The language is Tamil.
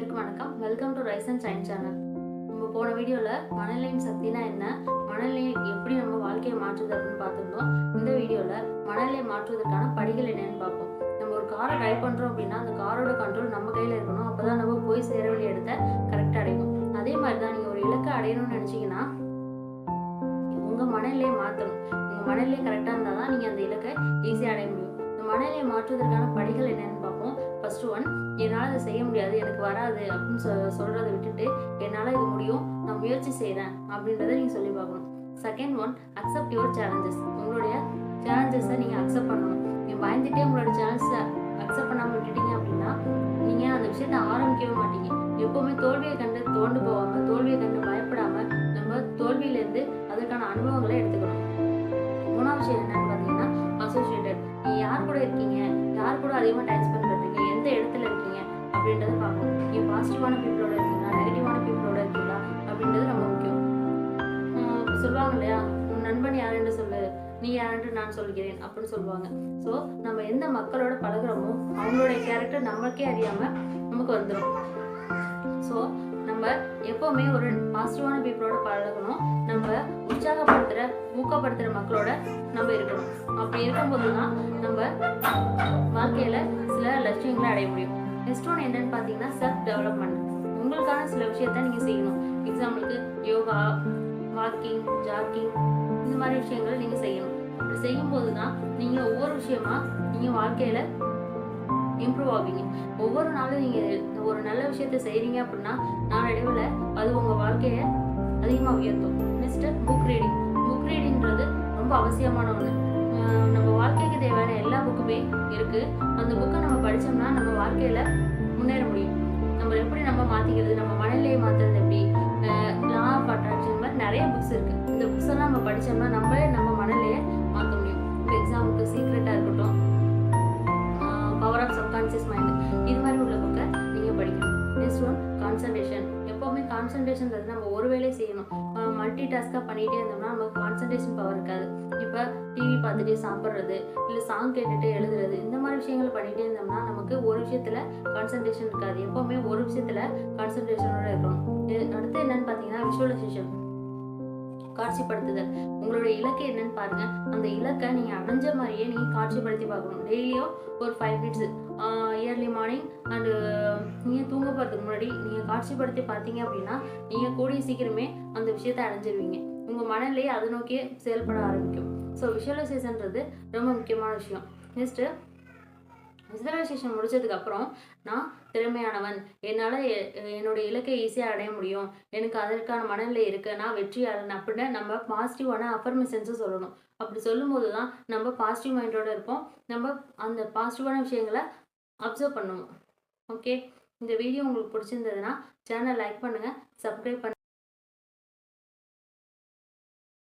அனைவருக்கும் வணக்கம். Welcome to rice and science channel நம்ம போன வீடியோவில் மனநிலையின் சக்தினா என்ன? மணலை எப்படி நம்ம வாழ்க்கையை மாற்றுது அப்படின்னு பார்த்துருந்தோம். இந்த வீடியோவில் மனநிலையை மாற்றுவதற்கான படிகள் என்னன்னு பார்ப்போம். நம்ம ஒரு காரை ட்ரைவ் பண்ணுறோம் அப்படின்னா அந்த காரோட கண்ட்ரோல் நம்ம கையில் இருக்கணும். அப்போ தான் நம்ம போய் சேர வேண்டிய இடத்த கரெக்டாக அடையும் அதே மாதிரி தான் நீங்கள் ஒரு இலக்கை அடையணும்னு நினச்சிங்கன்னா உங்கள் மனநிலையை மாற்றணும் உங்கள் மனநிலை கரெக்டாக இருந்தால் தான் நீங்கள் அந்த இலக்கை ஈஸியாக மாற்றுவதற்கான படிகள் என்னென்னு பார்ப்போம். ஃபர்ஸ்ட் ஒன் என்னால் அதை செய்ய முடியாது எனக்கு வராது அப்படின்னு சொ சொல்கிறத விட்டுட்டு என்னால் இது முடியும் நான் முயற்சி செய்கிறேன் அப்படின்றத நீங்கள் சொல்லி பார்க்கணும். Second one accept your challenges உங்களுடைய சேலஞ்சஸை நீங்கள் அக்செப்ட் பண்ணணும். நீங்கள் பயந்துட்டே உங்களோட சேலஞ்சஸை அக்செப்ட் பண்ணாமல் விட்டுட்டீங்க அப்படின்னா நீங்கள் அந்த விஷயத்தை ஆரம்பிக்கவே மாட்டீங்க. எப்போவுமே தோல்வியை கண்டு தோண்டு போகாமல் தோல்வியை கண்டு பயப்படாமல் நம்ம தோல்வியிலேருந்து அதற்கான அனுபவங்களை எடுத்துக்கணும். மூணாவது விஷயம் என்னன்னு பார்த்தீங்கன்னா அசோசியேட்டட் நீங்கள் யார் கூட இருக்கீங்க? யார் கூட அதிகமாக டைம் ஸ்பெண்ட் பண்ணுறீங்க எந்த இடத்துல இருக்கீங்க? அப்படின்றத பார்க்கணும். நீங்கள் பாசிட்டிவான பீப்புளோட இருக்கீங்களா? நெகட்டிவான பீப்புளோட இருக்கீங்களா? அப்படின்றது ரொம்ப முக்கியம். சொல்லுவாங்க இல்லையா? உன் நண்பன் யாருன்னு சொல்லு. நீ யாருன்னு நான் சொல்கிறேன். அப்படின்னு சொல்லுவாங்க. ஸோ நம்ம எந்த மக்களோட பழகுறோமோ அவங்களுடைய கேரக்டர் நமக்கே அறியாமல் நமக்கு வந்துடும் ஸோ எப்போவுமே ஒரு பாசிட்டிவான பீப்புளோட பழகணும். நம்ம உற்சாகப்படுத்துகிற ஊக்கப்படுத்துகிற மக்களோட நம்ம இருக்கணும். அப்படி இருக்கும்போது தான் நம்ம வாழ்க்கையில் சில லட்சியங்களை அடைய முடியும். நெக்ஸ்ட் ஒன்று என்னன்னு பார்த்தீங்கன்னா செல்ஃப் டெவலப்மெண்ட் உங்களுக்கான சில விஷயத்த நீங்கள் செய்யணும். எக்ஸாம்பிளுக்கு யோகா வாக்கிங் ஜாக்கிங் இந்த மாதிரி விஷயங்களை நீங்கள் செய்யணும். அப்படி செய்யும்போது தான் நீங்கள் ஒவ்வொரு விஷயமா நீங்கள் வாழ்க்கையில் இம்ப்ரூவ் ஆவீங்க. ஒவ்வொரு நாளும் நீங்கள் ஒரு நல்ல விஷயத்த செய்கிறீங்க அப்படின்னா நாளடைவில் வாழ்க்கையை அதிகமாக உயர்த்தும் நெக்ஸ்ட்டு புக் ரீடிங் புக் ரீடிங்கிறது ரொம்ப அவசியமான ஒன்று நம்ம வாழ்க்கைக்கு தேவையான எல்லா புக்குமே இருக்குது அந்த புக்கை நம்ம படித்தோம்னா நம்ம வாழ்க்கையில் முன்னேற முடியும். நம்ம எப்படி நம்ம மாற்றிக்கிறது நம்ம மனநிலையை மாற்றுறது எப்படி? லா ஆஃப் அட்ராக்ஷன் மாதிரி நிறைய புக்ஸ் இருக்குது இந்த புக்ஸ் எல்லாம் நம்ம படித்தோம்னா நம்மளே நம்ம மனநிலையை மாற்ற முடியும். இப்போ எக்ஸாம்பிளுக்கு சீக்ரெட்டாக இருக்கட்டும். பவர் ஆஃப் சப்கான்சியஸ் மைண்ட் இது மாதிரி உள்ள புக்கை நீங்கள் படிக்கணும். நெக்ஸ்ட் ஒன் கான்சன்ட்ரேஷன் கான்சன்ட்ரேஷன்றது நம்ம ஒரு வேலையை செய்யணும். மல்டி டாஸ்காக பண்ணிகிட்டே இருந்தோம்னா நமக்கு கான்சன்ட்ரேஷன் பவர் இருக்காது. இப்போ டிவி பார்த்துட்டே சாப்பிட்றது இல்லை சாங் கேட்டுட்டு எழுதுறது இந்த மாதிரி விஷயங்கள் பண்ணிகிட்டே இருந்தோம்னா நமக்கு ஒரு விஷயத்தில் கான்சன்ட்ரேஷன் இருக்காது. எப்போவுமே ஒரு விஷயத்தில் கான்சன்ட்ரேஷனோட இருக்கணும். அடுத்து என்னன்னு பார்த்தீங்கன்னா விஷுவலைசேஷன் காட்சிப்படுத்துதல். உங்களோட இலக்கு என்னன்னு பாருங்க. அந்த இலக்கை நீங்கள் அடைஞ்ச மாதிரியே நீங்கள் காட்சிப்படுத்தி பார்க்கணும். டெய்லியும் ஒரு five minutes early morning and நீங்கள் தூங்க போகிறதுக்கு முன்னாடி நீங்கள் காட்சிப்படுத்தி பார்த்தீங்க அப்படின்னா நீங்கள் கூடிய சீக்கிரமே அந்த விஷயத்தை அடைஞ்சிருவீங்க. உங்கள் மனநிலையே அதை நோக்கியே செயல்பட ஆரம்பிக்கும். ஸோ விஷுவலைசேஷன்றது ரொம்ப முக்கியமான விஷயம். நெக்ஸ்ட்டு விசுவலைசேஷன் முடிச்சதுக்கப்புறம் நான் திறமையானவன். என்னால் என்னுடைய இலக்கை ஈஸியாக அடைய முடியும். எனக்கு அதற்கான மனநிலை இருக்கு. நான் வெற்றியாளன் அப்படின்னு நம்ம பாசிட்டிவான அஃபர்மேஷன்ஸும் சொல்லணும். அப்படி சொல்லும்போது தான் நம்ம பாசிட்டிவ் மைண்டோட இருப்போம். நம்ம அந்த பாசிட்டிவான விஷயங்களை அப்சர்வ் பண்ணுவோம். ஓகே இந்த வீடியோ உங்களுக்கு பிடிச்சிருந்ததுன்னா சேனல் லைக் பண்ணுங்கள் சப்ஸ்கிரைப் பண்ணு